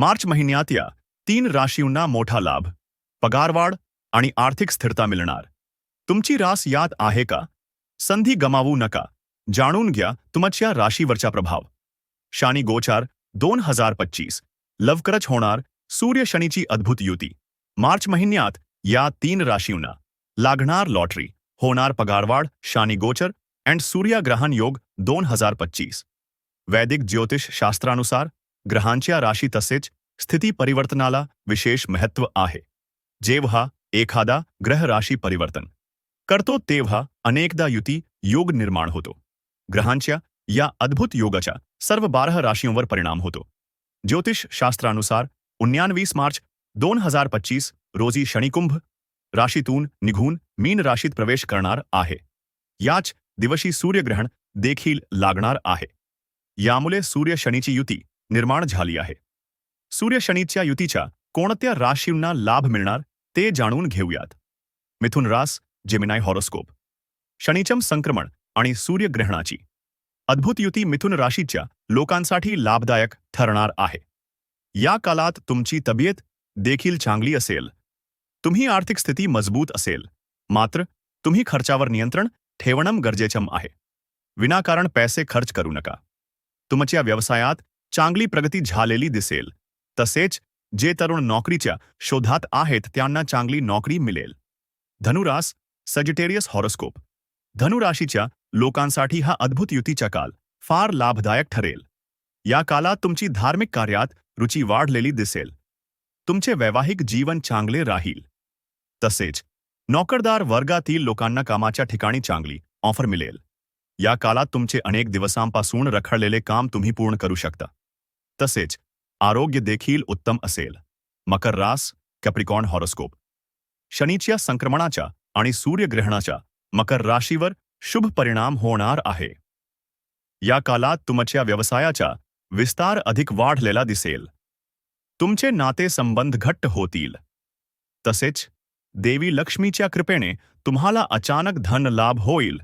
मार्च महिन्यात या तीन राशींना मोठा लाभ, पगारवाढ आणि आर्थिक स्थिरता मिळणार. तुमची रास याद आहे का? संधी गमावू नका. जाणून घ्या तुमच्या राशीवरचा प्रभाव. शानी गोचार दोन हज़ार पच्चीस, लवकरच होणार सूर्य शनीची अद्भुत युती. मार्च महिन्यात या तीन राशींना लागणार लॉटरी, होणार पगारवाढ, शानी गोचर अँड सूर्यग्रहण योग दोन हज़ार पच्चीस. वैदिक ज्योतिष शास्त्रानुसार ग्रहांच्या राशी तसेच स्थिती परिवर्तनाला विशेष महत्त्व आहे. जेव्हा एखादा ग्रह राशी परिवर्तन करतो तेव्हा अनेकदा युती योग निर्माण होतो. ग्रहांच्या या अद्भुत योगाच्या सर्व बारह राशींवर परिणाम होतो. ज्योतिष शास्त्रानुसार उन्यानवीस मार्च दोन हजार पच्चीस रोजी शनिकुंभ राशीतून निघून मीन राशीत प्रवेश करणार आहे. याच दिवशी सूर्यग्रहण देखील लागणार आहे. यामुळे सूर्य शनीची युती निर्माण झाली आहे. सूर्य शनीच्या युतीच्या कोणत्या राशींना लाभ मिळणार ते जाणून घेऊयात. मिथुन रास जेमिनाय हॉरोस्कोप शनिचम संक्रमण आणि सूर्यग्रहणाची. अद्भुत युती मिथुन राशीच्या लोकांसाठी लाभदायक ठरणार आहे. या कालात तुमची तब्येत देखील चांगली असेल. तुम्ही आर्थिक स्थिती मजबूत असेल. मात्र तुम्ही खर्चावर नियंत्रण ठेवणं गरजेचं आहे. विनाकारण पैसे खर्च करू नका. तुमच्या व्यवसायात चांगली प्रगती झालेली दिसेल. तसेच जे तरुण नोकरीच्या शोधात आहेत, त्यांना चांगली नोकरी मिळेल. धनुरास सजिटेरियस हॉरोस्कोप. धनुराशीच्या लोकांसाठी हा अद्भुत युतीचा काल फार लाभदायक ठरेल. या काळात तुमची धार्मिक कार्यात रुची वाढलेली दिसेल. तुमचे वैवाहिक जीवन चांगले राहील. तसेच नोकरदार वर्गातील लोकांना कामाच्या ठिकाणी चांगली ऑफ़र मिळेल. या काळात तुमचे अनेक दिवसांपासून रखडलेले काम तुम्ही पूर्ण करू शकता. तसेच आरोग्य देखील उत्तम असेल. मकर रास कॅप्रिकॉन हॉरोस्कोप. शनीच्या संक्रमणाच्या आणि सूर्यग्रहणाच्या मकर राशीवर शुभ परिणाम होणार आहे. या काळात तुमच्या व्यवसायाचा विस्तार अधिक वाढलेला दिसेल. तुमचे नाते संबंध घट्ट होतील. तसेच देवी लक्ष्मीच्या कृपेने तुम्हाला अचानक धन लाभ होईल.